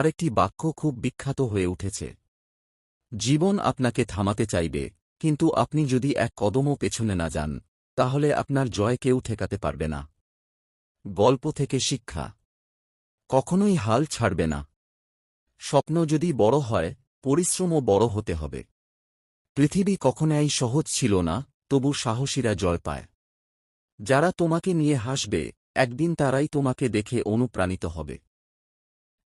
আরেকটি বাক্য খুব বিখ্যাত হয়ে উঠেছে। জীবন আপনাকে থামাতে চাইবে, কিন্তু আপনি যদি এক কদমও পেছনে না যান, তাহলে আপনার জয় কেউ ঠেকাতে পারবে না। গল্প থেকে শিক্ষা। কখনোই হাল ছাড়বে না। স্বপ্ন যদি বড় হয়, পরিশ্রমও বড় হতে হবে। পৃথিবী কখনোই সহজ ছিল না, তবু সাহসীরা জয় পায়। যারা তোমাকে নিয়ে হাসবে, একদিন তারাই তোমাকে দেখে অনুপ্রাণিত হবে।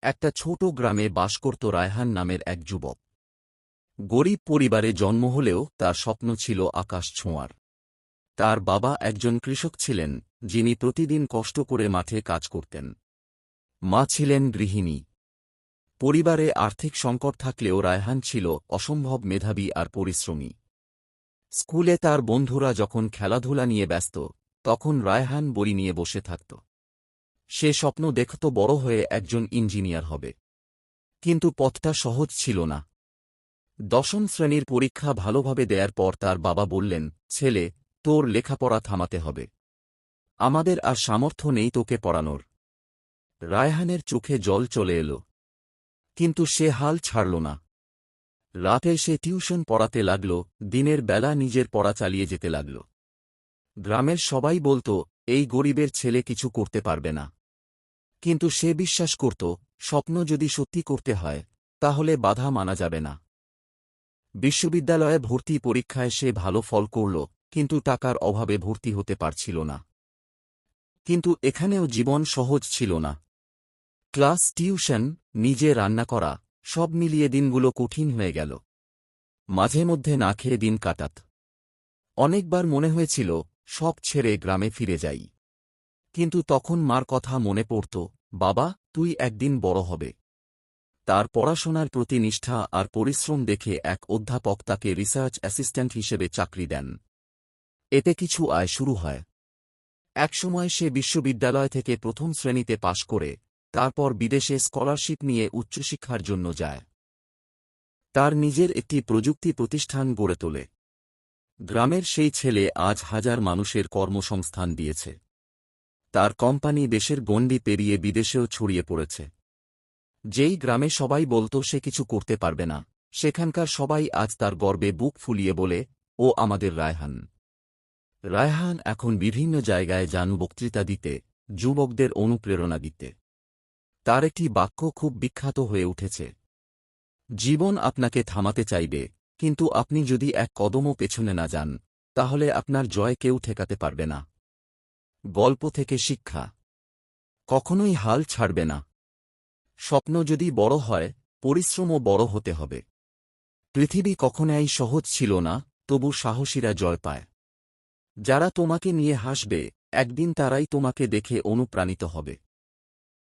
একটা ছোট গ্রামে বাস করত রায়হান নামের এক যুবক। গরিব পরিবারে জন্ম হলেও তার স্বপ্ন ছিল আকাশ ছোঁয়ার। তার বাবা একজন কৃষক ছিলেন, যিনি প্রতিদিন কষ্ট করে মাঠে কাজ করতেন। মা ছিলেন গৃহিণী। পরিবারে আর্থিক সংকট থাকলেও রায়হান ছিল অসম্ভব মেধাবী আর পরিশ্রমী। স্কুলে তার বন্ধুরা যখন খেলাধুলা নিয়ে ব্যস্ত, তখন রায়হান বড়ি নিয়ে বসে থাকত। সে স্বপ্ন দেখত বড় হয়ে একজন ইঞ্জিনিয়ার হবে। কিন্তু পথটা সহজ ছিল না। দশম শ্রেণির পরীক্ষা ভালোভাবে দেয়ার পর তার বাবা বললেন, ছেলে, তোর লেখাপড়া থামাতে হবে। আমাদের আর সামর্থ্য নেই তোকে পড়ানোর রায়হানের চোখে জল চলে এলো। কিন্তু সে হাল ছাড়ল না। রাতে সে টিউশন পড়াতে লাগল, দিনের বেলা নিজের পড়া চালিয়ে যেতে লাগল। গ্রামের সবাই বলত, এই গরিবের ছেলে কিছু করতে পারবে না। কিন্তু সে বিশ্বাস করত, স্বপ্ন যদি সত্যি করতে হয়, তাহলে বাধা মানা যাবে না। বিশ্ববিদ্যালয়ে ভর্তি পরীক্ষায় সে ভালো ফল করল, কিন্তু টাকার অভাবে ভর্তি হতে পারছিল না। কিন্তু এখানেও জীবন সহজ ছিল না। ক্লাস, টিউশন, নিজে রান্না করা, সব মিলিয়ে দিনগুলো কঠিন হয়ে গেল। মাঝে মধ্যে না খেয়ে দিন কাটাত। অনেকবার মনে হয়েছিল, সব ছেড়ে গ্রামে ফিরে যাই। কিন্তু তখন মার কথা মনে পড়ত, বাবা, তুই একদিন বড় হবে। তার পড়াশোনার প্রতি নিষ্ঠা আর পরিশ্রম দেখে এক অধ্যাপক তাকে রিসার্চ অ্যাসিস্ট্যান্ট হিসেবে চাকরি দেন। এতে কিছু আয় শুরু হয়। একসময় সে বিশ্ববিদ্যালয় থেকে প্রথম শ্রেণীতে পাশ করে, তারপর বিদেশে স্কলারশিপ নিয়ে উচ্চশিক্ষার জন্য যায়। তার নিজের একটি প্রযুক্তি প্রতিষ্ঠান গড়ে তোলে। গ্রামের সেই ছেলে আজ হাজার মানুষের কর্মসংস্থান দিয়েছে। তার কোম্পানি দেশের গণ্ডি পেরিয়ে বিদেশেও ছড়িয়ে পড়েছে। যেই গ্রামে সবাই বলতো, সে কিছু করতে পারবে না। সেখানকার সবাই আজ তার গর্বে বুক ফুলিয়ে বলে, ও আমাদের রায়হান। রায়হান এখন বিভিন্ন জায়গায় যান বক্তৃতা দিতে, যুবকদের অনুপ্রেরণা দিতে। তার একটি বাক্য খুব বিখ্যাত হয়ে উঠেছে। জীবন আপনাকে থামাতে চাইবে, কিন্তু আপনি যদি এক কদমও পেছনে না যান, তাহলে আপনার জয় কেউ ঠেকাতে পারবে না। গল্প থেকে শিক্ষা। কখনোই হাল ছাড়বে না। স্বপ্ন যদি বড় হয়, পরিশ্রমও বড় হতে হবে। পৃথিবী কখনোই সহজ ছিল না, তবু সাহসীরা জয় পায়। যারা তোমাকে নিয়ে হাসবে, একদিন তারাই তোমাকে দেখে অনুপ্রাণিত হবে।